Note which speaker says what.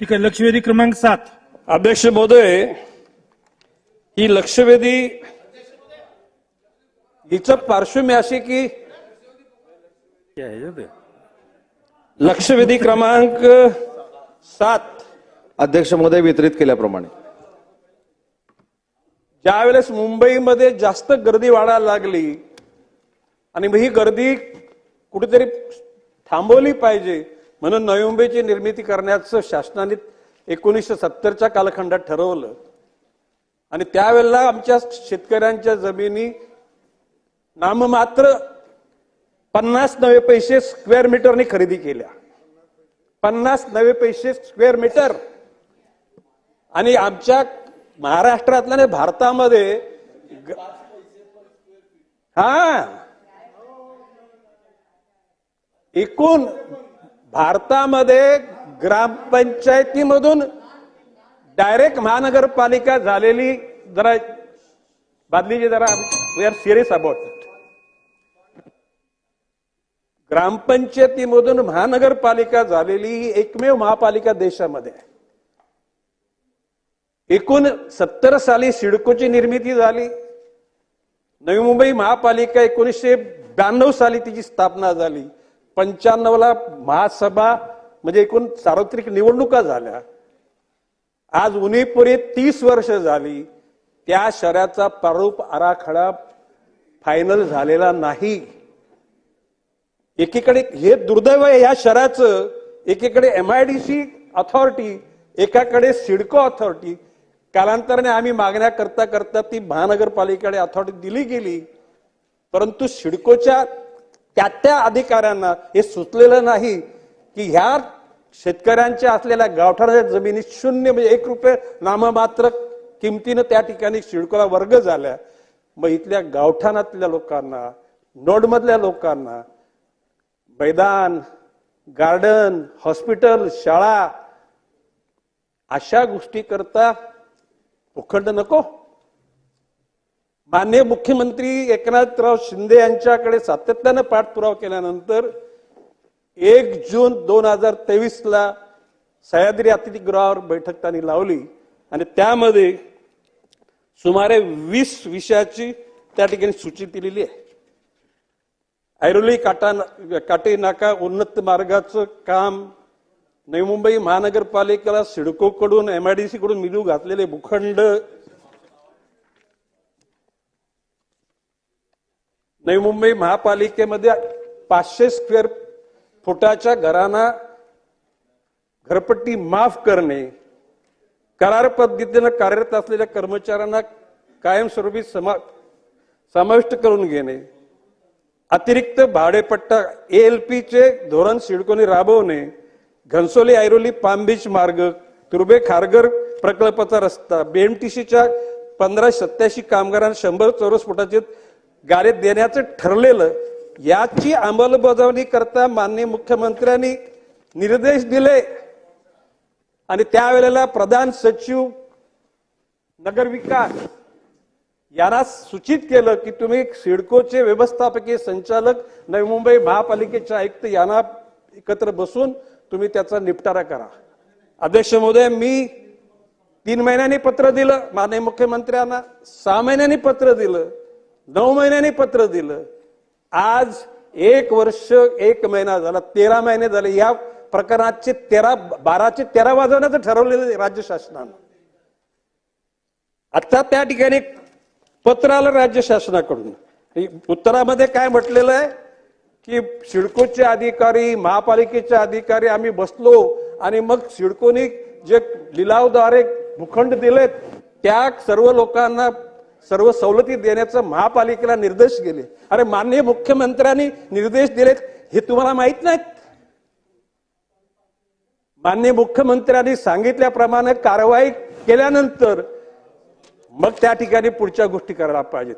Speaker 1: ठीक आहे लक्षवेधी क्रमांक सात.
Speaker 2: अध्यक्ष महोदय ही लक्षवेधी हिचं पार्श्वभूमी अशी की लक्षवेधी क्रमांक सात.
Speaker 3: अध्यक्ष महोदय वितरित केल्याप्रमाणे.
Speaker 2: ज्यावेळेस मुंबईमध्ये जास्त गर्दी वाढायला लागली आणि मग ही गर्दी कुठेतरी थांबवली पाहिजे म्हणून नवी मुंबईची निर्मिती करण्याचं शासनाने एकोणीसशे सत्तरच्या कालखंडात ठरवलं. आणि त्यावेळेला आमच्या शेतकऱ्यांच्या जमिनी नाममात्र पन्नास नवे पैसे स्क्वेअर मीटरने खरेदी केल्या. पन्नास नवे पैसे स्क्वेअर मीटर. आणि आमच्या महाराष्ट्रातल्या नाही भारतामध्ये हा. एकूण भारतामध्ये ग्रामपंचायतीमधून डायरेक्ट महानगरपालिका झालेली जरा बादलीची जरा we are serious about it ग्रामपंचायतीमधून महानगरपालिका झालेली ही एकमेव महापालिका देशामध्ये आहे. एकूण सत्तर साली सिडकोची निर्मिती झाली. नवी मुंबई महापालिका एकोणीसशे ब्याण्णव साली तिची स्थापना झाली. पंच्याण्णवला महासभा म्हणजे एकूण सार्वत्रिक निवडणुका झाल्या. आज उन्हीपुरी तीस वर्ष झाली. त्या शहराचा प्रारूप आराखडा फायनल झालेला नाही. एकीकडे हे दुर्दैव आहे या शहराचं एकीकडे एमआयडीसी अथॉरिटी एकाकडे सिडको अथॉरिटी कालांतराने आम्ही मागण्या करता करता ती महानगरपालिकेकडे अथॉरिटी दिली गेली. परंतु सिडकोच्या त्या त्या अधिकाऱ्यांना हे सुचलेलं नाही की ह्या शेतकऱ्यांच्या असलेल्या गावठाच्या जमिनी शून्य म्हणजे एक रुपये नाममात्र किमतीनं त्या ठिकाणी शिडकोला वर्ग झाल्या. मग इथल्या गावठाणातल्या लोकांना नोडमधल्या लोकांना मैदान गार्डन हॉस्पिटल शाळा अशा गोष्टी करता उखंड नको? मान्य मुख्यमंत्री एकनाथराव शिंदे यांच्याकडे सातत्यानं पाठपुरावा केल्यानंतर एक जून दोन हजार तेवीसला सह्याद्री अतिथीगृहावर बैठक त्यांनी लावली आणि त्यामध्ये सुमारे वीस विषयाची त्या ठिकाणी सूची दिलेली आहे. ऐरोली काटा काटे नाका उन्नत मार्गाचं काम नवी मुंबई महानगरपालिकेला सिडकोकडून एमआयडीसी कडून मिळू घातलेले भूखंड नवी मुंबई महापालिकेमध्ये पाचशे स्क्वेअर फुटाच्या घरांना घरपट्टी माफ करणे करार पद्धतीनं कार्यरत असलेल्या कर्मचाऱ्यांना कायमस्वरूपी समा समाविष्ट करून घेणे अतिरिक्त भाडेपट्टा एएलपीचे धोरण सिडकोने राबवणे घनसोली ऐरोली पाम बीच मार्ग तुर्बे खारघर प्रकल्पाचा रस्ता बीएमटीसीच्या पंधरा सत्याऐंशी कामगारांना शंभर चौरस फुटाचे गाडे देण्याचं ठरलेलं याची अंमलबजावणी करता माननीय मुख्यमंत्र्यांनी निर्देश दिले. आणि त्यावेळेला प्रधान सचिव नगरविकास यांना सूचित केलं की तुम्ही सिडकोचे व्यवस्थापकीय संचालक नवी मुंबई महापालिकेचे आयुक्त यांना एकत्र बसून तुम्ही त्याचा निपटारा करा. अध्यक्ष महोदय मी तीन महिन्यांनी पत्र दिलं माननीय मुख्यमंत्र्यांना सहा महिन्यांनी पत्र दिलं. नऊ महिन्याने पत्र दिलं. आज एक वर्ष एक महिना झाला तेरा महिने झाले. या प्रकरणाचे तेरा बाराचे तेरा वाजवण्याचं ठरवलेलं आहे राज्य शासनानं. आता त्या ठिकाणी पत्र आलं राज्य शासनाकडून. उत्तरामध्ये काय म्हटलेलं आहे? की सिडकोचे अधिकारी महापालिकेचे अधिकारी आम्ही बसलो आणि मग सिडकोनी जे लिलावद्वारे भूखंड दिलेत त्या सर्व लोकांना सर्व सवलती देण्याचा महापालिकेला निर्देश गेले. अरे माननीय मुख्यमंत्र्यांनी निर्देश दिलेत हे तुम्हाला माहीत नाहीत. माननीय मुख्यमंत्र्यांनी सांगितल्याप्रमाणे कारवाई केल्यानंतर मग त्या ठिकाणी पुढच्या गोष्टी करायला पाहिजेत.